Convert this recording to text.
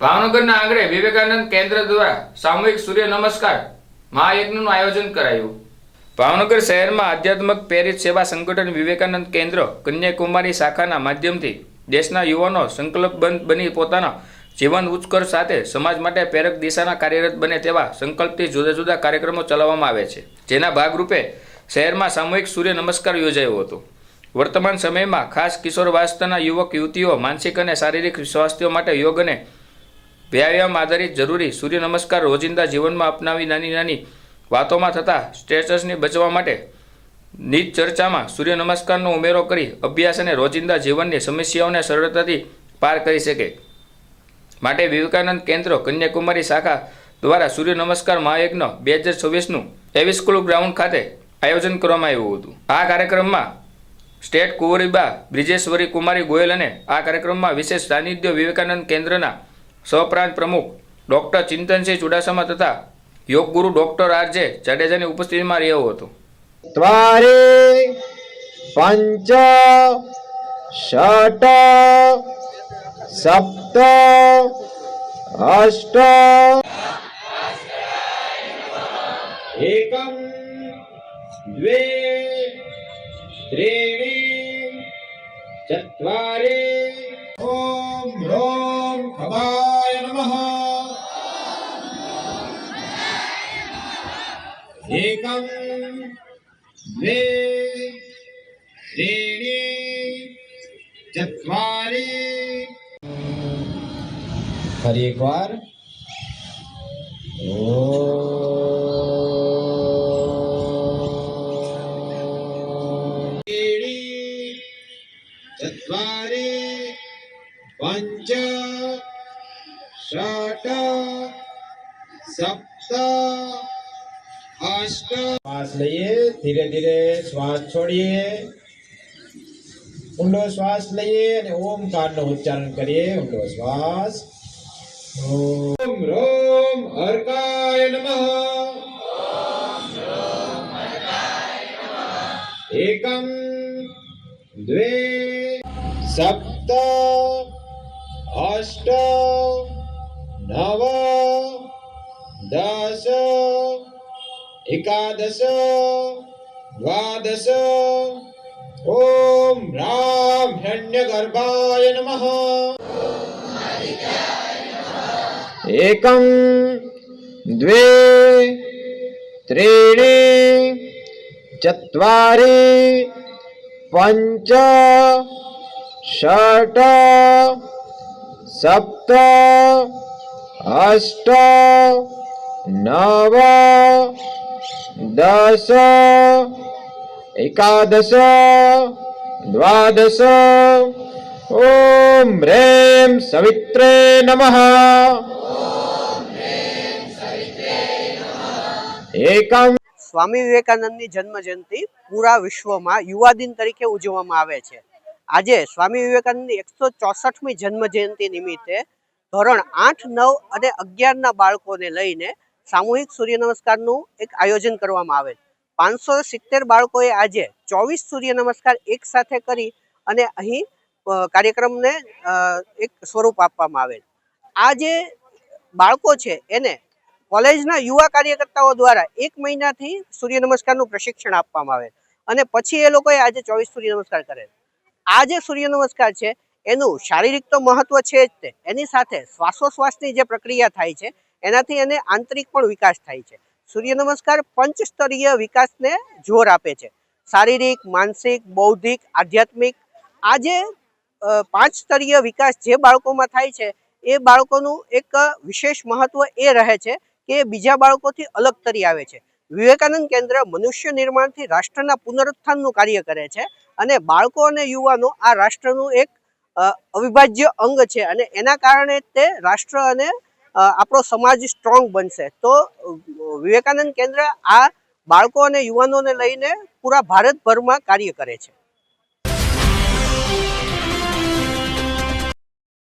ભાવનગરના આંગણે વિવેકાનંદ કેન્દ્ર દ્વારા સામૂહિક સૂર્ય નમસ્કાર મહાયજ્ઞનું આયોજન કરાયું. ભાવનગર શહેરમાં આધ્યાત્મક પ્રેરિત સેવા સંગઠન વિવેકાનંદ કેન્દ્ર કન્યાકુમારી શાખાના માધ્યમથી દેશના યુવાનો સંકલ્પબંધ બની પોતાના જીવન ઉત્કર્ષ સાથે સમાજ માટે પ્રેરક દિશાના કાર્યરત બને તેવા સંકલ્પથી જુદા જુદા કાર્યક્રમો ચલાવવામાં આવે છે. જેના ભાગરૂપે શહેરમાં સામૂહિક સૂર્ય નમસ્કાર યોજાયો હતો. વર્તમાન સમયમાં ખાસ કિશોરવાસ્તના યુવક યુવતીઓ માનસિક અને શારીરિક સ્વાસ્થ્ય માટે યોગ અને વ્યાયામ આધારિત જરૂરી સૂર્ય નમસ્કાર રોજિંદા જીવનમાં અપનાવી નાની નાની વાતોમાં થતા સ્ટ્રેચર્સને બચવા માટે નીચ ચર્ચામાં સૂર્ય નમસ્કારનો ઉમેરો કરી અભ્યાસ અને રોજિંદા જીવનની સમસ્યાઓને સરળતાથી પાર કરી શકે. માટે વિવેકાનંદ કેન્દ્ર કન્યાકુમારી શાખા દ્વારા સૂર્ય નમસ્કાર મહાયજ્ઞ બે હજાર છવ્વીસનું એવી સ્કૂલ ગ્રાઉન્ડ ખાતે આયોજન કરવામાં આવ્યું હતું. આ કાર્યક્રમમાં સ્ટેટ કુંવરીબા બ્રિજેશ્વરી કુમારી ગોયલ અને આ કાર્યક્રમમાં વિશેષ સાનિધ્ય વિવેકાનંદ કેન્દ્રના સહપ્રાંત પ્રમુખ ડૉક્ટર ચિંતનસિંહ ચુડાસમા તથા યોગગુરુ ડૉક્ટર આર જે જાડેજાની ઉપસ્થિતિમાં રહ્યો હતો. ત્વારે પંચ ષટ સપ્ત અષ્ટ. એકમ દ્વે ત્રીણી ચત્વારે. ઓમ રોમ ખગાય નમઃ એકમ द्वे त्रीणि चत्वारि ફરી એકવાર ત્રીણિ ચત્વારિ પંચ ષટ સપ્ત અષ્ટ શ્વાસ લઈએ ધીરે ધીરે શ્વાસ છોડીએ ઊંડો શ્વાસ લઈએ અને ઓમકારનો ઉચ્ચારણ કરીએ ઊંડો શ્વાસ ઓમ રોમ હરકાય નમઃ એકમ દ્વે સપ્ત અષ્ટ નવ દશ એકાદશ દ્વાદશ ઓમ રામ હિરણ્યગર્ભાય નમઃ એકમ દ્વે ત્રીણિ ચત્વારિ પંચ ષટ સપ્ત અષ્ટ નવ દશ એકાદશ દ્વાદશ ઓમ રેમ સવિત્રે નમઃ એકમ સ્વામી વિવેકાનંદની જન્મ જયંતિ પૂરા વિશ્વમાં યુવા દિન તરીકે ઉજવવામાં આવે છે. આજે સ્વામી વિવેકાનંદની એકસો ચોસઠમી જન્મ જયંતિ નિમિત્તે ધોરણ આઠ નવ અને અગિયારના બાળકોને લઈને સામૂહિક સૂર્ય નમસ્કારનું એક આયોજન કરવામાં આવેલ. પાંચસો સિત્તેર બાળકોએ આજે ચોવીસ સૂર્ય નમસ્કાર એક સાથે કરી અને અહીં કાર્યક્રમને એક સ્વરૂપ આપવામાં આવેલ. આ જે બાળકો છે, એને કોલેજના યુવા કાર્યકર્તાઓ દ્વારા એક મહિનાથી સૂર્ય નમસ્કારનું પ્રશિક્ષણ આપવામાં આવે અને પછી એ લોકોએ આજે ચોવીસ સૂર્ય નમસ્કાર કરે આ જે સૂર્ય નમસ્કાર છે, એનું શારીરિક તો મહત્વ છે જ તે. એની સાથે શ્વાસોશ્વાસની જે પ્રક્રિયા થાય છે એનાથી એને આંતરિક પણ વિકાસ થાય છે. સૂર્ય નમસ્કાર પંચસ્તરીય વિકાસને જોર આપે છે. શારીરિક, માનસિક, બૌદ્ધિક, આધ્યાત્મિક આ જે પાંચ સ્તરીય વિકાસ જે બાળકોમાં થાય છે, એ બાળકોનું એક વિશેષ મહત્વ એ રહે છે કે બીજા બાળકોથી અલગ તરી આવે છે. વિવેકાનંદ કેન્દ્ર મનુષ્ય નિર્માણથી રાષ્ટ્રના પુનરુત્થાનનું કાર્ય કરે છે અને બાળકો અને યુવાનો આ રાષ્ટ્રનું એક અવિભાજ્ય અંગ છે અને એના કારણે તે રાષ્ટ્ર અને આપણો સમાજ સ્ટ્રોંગ બનશે. તો વિવેકાનંદ કેન્દ્ર આ બાળકો અને યુવાનોને લઈને પૂરા ભારતભરમાં કાર્ય કરે છે.